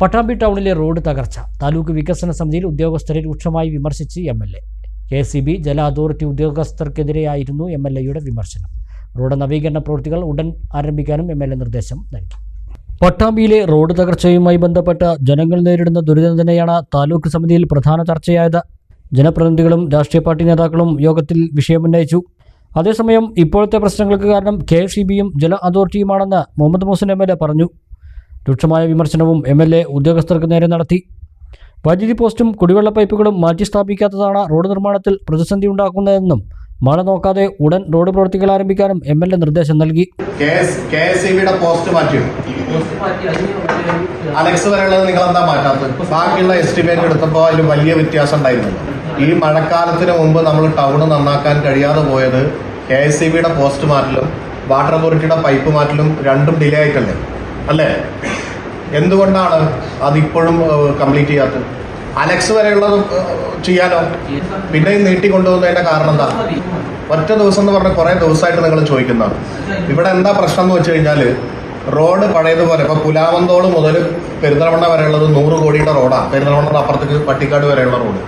പട്ടാമ്പി ടൗണിലെ റോഡ് തകർച്ച. താലൂക്ക് വികസന സമിതിയിൽ ഉദ്യോഗസ്ഥരെ രൂക്ഷമായി വിമർശിച്ച് M L A. K C B ജല അതോറിറ്റി ഉദ്യോഗസ്ഥർക്കെതിരെയായിരുന്നു എം എൽ എയുടെ വിമർശനം. റോഡ് നവീകരണ പ്രവൃത്തികൾ ഉടൻ ആരംഭിക്കാനും എം എൽ എ നിർദ്ദേശം നൽകി. പട്ടാമ്പിയിലെ റോഡ് തകർച്ചയുമായി ബന്ധപ്പെട്ട ജനങ്ങൾ നേരിടുന്ന ദുരിതം തന്നെയാണ് താലൂക്ക് സമിതിയിൽ പ്രധാന ചർച്ചയായത്. ജനപ്രതിനിധികളും രാഷ്ട്രീയ പാർട്ടി നേതാക്കളും യോഗത്തിൽ വിഷയമുന്നയിച്ചു അതേസമയം ഇപ്പോഴത്തെ പ്രശ്നങ്ങൾക്ക് കാരണം കെ സി ബിയും ജല അതോറിറ്റിയുമാണെന്ന് Muhammad Mohan M L A പറഞ്ഞു. രൂക്ഷമായ വിമർശനവും എം എൽ എ ഉദ്യോഗസ്ഥർക്ക് നേരെ നടത്തി. വൈദ്യുതി പോസ്റ്റും കുടിവെള്ള പൈപ്പുകളും മാറ്റി സ്ഥാപിക്കാത്തതാണ് റോഡ് നിർമ്മാണത്തിൽ പ്രതിസന്ധി ഉണ്ടാക്കുന്നതെന്നും മഴ നോക്കാതെ ഉടൻ റോഡ് പ്രവൃത്തികൾ ആരംഭിക്കാനും എം എൽ എ നിർദ്ദേശം നൽകി. പോസ്റ്റ് അലക്സ് വരെയുള്ളത് നിങ്ങൾ എന്താ മാറ്റാത്തത്? ബാക്കിയുള്ള എസ്റ്റിമേറ്റ് എടുത്തപ്പോൾ അതിൽ വലിയ വ്യത്യാസം ഉണ്ടായിരുന്നു ഈ മഴക്കാലത്തിന് മുമ്പ് നമ്മൾ ടൗൺ നന്നാക്കാൻ കഴിയാതെ പോയത് കെ എസ് സി ബിയുടെ പോസ്റ്റ് മാറ്റലും വാട്ടർ അതോറിറ്റിയുടെ പൈപ്പ് മാറ്റലും രണ്ടും ഡിലേ ആയിട്ടല്ലേ? അല്ലേ? എന്തുകൊണ്ടാണ് അതിപ്പോഴും കംപ്ലീറ്റ് ചെയ്യാത്തത്? അലക്സ് വരെയുള്ളത് ചെയ്യാനോ പിന്നെ ഈ നീട്ടിക്കൊണ്ടുപോകുന്നതിന്റെ കാരണം എന്താ? ഒറ്റ ദിവസം എന്ന് പറഞ്ഞ കുറെ ദിവസമായിട്ട് നിങ്ങൾ ചോദിക്കുന്നതാണ്. ഇവിടെ എന്താ പ്രശ്നം എന്ന് വെച്ച് കഴിഞ്ഞാൽ റോഡ് പഴയതുപോലെ ഇപ്പൊ പുലാവന്തോൾ മുതൽ പെരുന്തൽമണ്ണ വരെയുള്ളത് നൂറ് കോടിയുടെ റോഡാണ് പെരിന്തൽമണ്ണ അപ്പുറത്തേക്ക് പട്ടിക്കാട് വരെയുള്ള റോഡ്.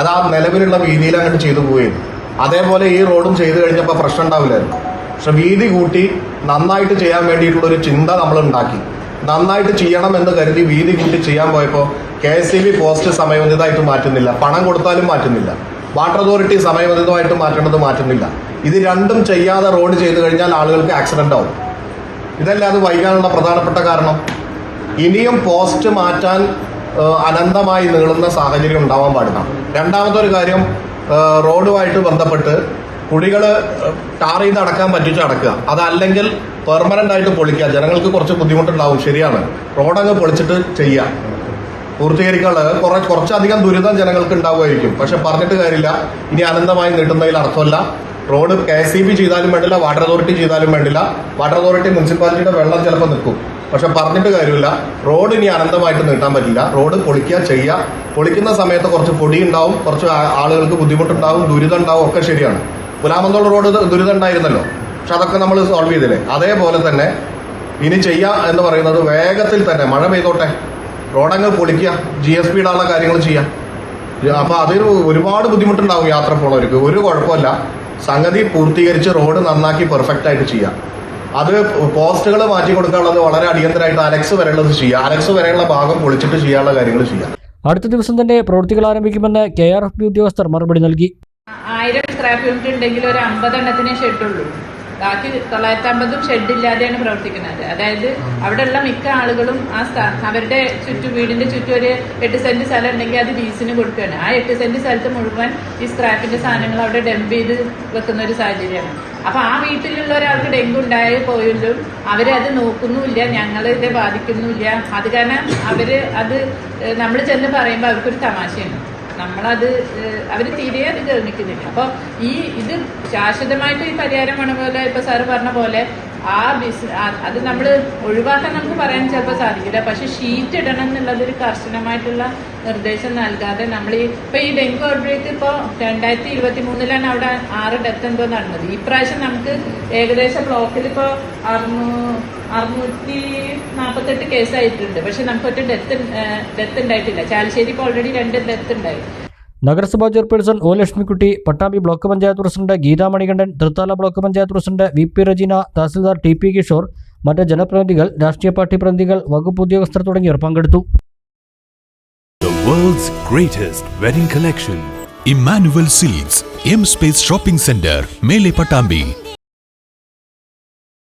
അത് ആ നിലവിലുള്ള വീതിയിൽ അങ്ങോട്ട് ചെയ്തു പോവുകയും അതേപോലെ ഈ റോഡും ചെയ്തു കഴിഞ്ഞപ്പോൾ പ്രശ്നം ഉണ്ടാവില്ലായിരുന്നു. പക്ഷെ വീതി കൂട്ടി നന്നായിട്ട് ചെയ്യാൻ വേണ്ടിയിട്ടുള്ള ഒരു ചിന്ത നമ്മൾ ഉണ്ടാക്കി നന്നായിട്ട് ചെയ്യണം എന്ന് കരുതി വീതി കൂട്ടി ചെയ്യാൻ പോയപ്പോൾ K S C B post സമയബന്ധിതമായിട്ട് മാറ്റുന്നില്ല. പണം കൊടുത്താലും മാറ്റുന്നില്ല. വാട്ടർ അതോറിറ്റി സമയബന്ധിതമായിട്ട് മാറ്റേണ്ടത് മാറ്റുന്നില്ല. ഇത് രണ്ടും ചെയ്യാതെ റോഡ് ചെയ്തു കഴിഞ്ഞാൽ ആളുകൾക്ക് ആക്സിഡന്റ് ആവും. ഇതല്ല അത് വൈകാനുള്ള പ്രധാനപ്പെട്ട കാരണം? ഇനിയും പോസ്റ്റ് മാറ്റാൻ അനന്തമായി നീളുന്ന സാഹചര്യം ഉണ്ടാവാൻ പാടില്ല. രണ്ടാമത്തെ ഒരു കാര്യം റോഡുമായിട്ട് ബന്ധപ്പെട്ട് കുഴികൾ ടാർ ചെയ്ത് അടക്കാൻ പറ്റിച്ച് അടക്കുക അതല്ലെങ്കിൽ പെർമനന്റ് ആയിട്ട് പൊളിക്കുക. ജനങ്ങൾക്ക് കുറച്ച് ബുദ്ധിമുട്ടുണ്ടാവും. ശരിയാണ്. റോഡങ്ങ് പൊളിച്ചിട്ട് ചെയ്യാം. പൂർത്തീകരിക്കാനുള്ളത് കുറെ കുറച്ചധികം ദുരിതം ജനങ്ങൾക്ക് ഉണ്ടാവുമായിരിക്കും. പക്ഷെ പറഞ്ഞിട്ട് കാര്യമില്ല. ഇനി അനന്തമായി നീട്ടുന്നതിൽ അർത്ഥമല്ല. റോഡ് കെ എസ് ബി ചെയ്താലും വേണ്ടില്ല വാട്ടർ അതോറിറ്റി ചെയ്താലും വേണ്ടില്ല. വാട്ടർ അതോറിറ്റി മുനിസിപ്പാലിറ്റിയുടെ വെള്ളം ചിലപ്പോൾ നിൽക്കും. പക്ഷെ പറഞ്ഞിട്ട് കാര്യമില്ല. റോഡ് ഇനി അനന്തമായിട്ട് നീട്ടാൻ പറ്റില്ല. റോഡ് പൊളിക്കുക ചെയ്യുക പൊളിക്കുന്ന സമയത്ത് കുറച്ച് പൊടി ഉണ്ടാവും കുറച്ച് ആളുകൾക്ക് ബുദ്ധിമുട്ടുണ്ടാവും ദുരിതം ഉണ്ടാവും. ഒക്കെ ശരിയാണ്. പുലാമന്തോൾ റോഡ് ദുരിതം ഉണ്ടായിരുന്നല്ലോ. പക്ഷെ അതൊക്കെ നമ്മൾ സോൾവ് ചെയ്തില്ലേ? അതേപോലെ തന്നെ ഇനി ചെയ്യുക എന്ന് പറയുന്നത് വേഗത്തിൽ തന്നെ മഴ പെയ്തോട്ടെ. റോഡങ്ങ് പൊളിക്കുക ജി എസ് പി ഇടാനുള്ള കാര്യങ്ങൾ ചെയ്യാം. അപ്പോൾ അതൊരു ഒരുപാട് ബുദ്ധിമുട്ടുണ്ടാവും യാത്ര പോണവർക്ക്. ഒരു കുഴപ്പമില്ല. സംഗതി പൂർത്തീകരിച്ച് റോഡ് നന്നാക്കി പെർഫെക്റ്റ് ആയിട്ട് ചെയ്യാം. അത് പോസ്റ്റുകൾ മാറ്റി കൊടുക്കാനുള്ളത് വളരെ അടിയന്തരമായിട്ട് അലക്സ് വരെയുള്ളത് ചെയ്യാം. അലക്സ് വരെയുള്ള ഭാഗം പൊളിച്ചിട്ട് ചെയ്യാനുള്ള കാര്യങ്ങൾ ചെയ്യാം. അടുത്ത ദിവസം തന്നെ പ്രവൃത്തികൾ ആരംഭിക്കുമെന്ന് കെ ആർ എഫ് ബി ഉദ്യോഗസ്ഥർ മറുപടി നൽകി. ആയിരം സ്ക്രാപ്പ് യൂണിറ്റ് ഉണ്ടെങ്കിൽ ഒരു അമ്പതെണ്ണത്തിനെ ഷെഡുള്ളൂ ബാക്കി തൊള്ളായിരത്തി അമ്പതും ഷെഡില്ലാതെയാണ് പ്രവർത്തിക്കുന്നത്. അതായത് അവിടെയുള്ള മിക്ക ആളുകളും ആ അവരുടെ ചുറ്റു വീടിന്റെ ചുറ്റും ഒരു എട്ട് സെന്റ് സ്ഥലം ഉണ്ടെങ്കിൽ അത് ലീസിന് കൊടുക്കുകയാണ്. ആ എട്ട് സെന്റ് സ്ഥലത്ത് മുഴുവൻ ഈ സ്ക്രാപ്പിന്റെ സാധനങ്ങൾ അവിടെ ഡംപ് ചെയ്ത് വെക്കുന്ന ഒരു സാഹചര്യമാണ്. അപ്പൊ ആ വീട്ടിലുള്ള ഒരാൾക്ക് ഡെങ്കു ഉണ്ടായി പോയാലും അവരത് നോക്കുന്നുമില്ല ഞങ്ങൾ ഇത് ബാധിക്കുന്നുമില്ല. അത് കാരണം അവർ അത് നമ്മൾ ചെന്ന് പറയുമ്പോൾ അവർക്കൊരു തമാശയാണ്. നമ്മളത് അവർ തീരെ അത് ഗവനിക്കുന്നില്ല അപ്പോൾ ഈ ഇത് ശാശ്വതമായിട്ട് ഈ പരിഹാരം വേണ പോലെ ഇപ്പൊ സാറ് പറഞ്ഞ പോലെ ആ ബിസ് അത് നമ്മൾ ഒഴിവാക്കാൻ നമുക്ക് പറയാൻ ചിലപ്പോൾ സാധിക്കില്ല. പക്ഷെ ഷീറ്റ് ഇടണം എന്നുള്ളത് ഒരു കർശനമായിട്ടുള്ള നിർദ്ദേശം നൽകാതെ നമ്മൾ ഈ ഇപ്പൊ ഈ ഡെങ്കു ഔട്ട്ബ്രേക്ക് ഇപ്പോൾ രണ്ടായിരത്തി ഇരുപത്തി മൂന്നിലാണ് അവിടെ ആറ് ഡെത്ത് എന്തോ നടന്നത്. ഈ പ്രാവശ്യം നമുക്ക് ഏകദേശം ബ്ലോക്കിൽ ഇപ്പോൾ അറുന്നൂ അറുന്നൂറ്റി നാൽപ്പത്തെട്ട് കേസായിട്ടുണ്ട് പക്ഷെ നമുക്ക് ഡെത്ത് ഡെത്ത് ഉണ്ടായിട്ടില്ല. ചാലശ്ശേരി ഇപ്പോൾ ഓൾറെഡി രണ്ട് ഡെത്ത് ഉണ്ടായി. നഗരസഭാ chairperson O Lakshmikutty Pattambi block panchayat president Geetha Manikandan Thrithala block panchayat president V P Rejina tahsildar T P Kishore മറ്റ് ജനപ്രതിനിധികൾ രാഷ്ട്രീയ പാർട്ടി പ്രതിനിധികൾ വകുപ്പ് ഉദ്യോഗസ്ഥർ തുടങ്ങിയവർ പങ്കെടുത്തു.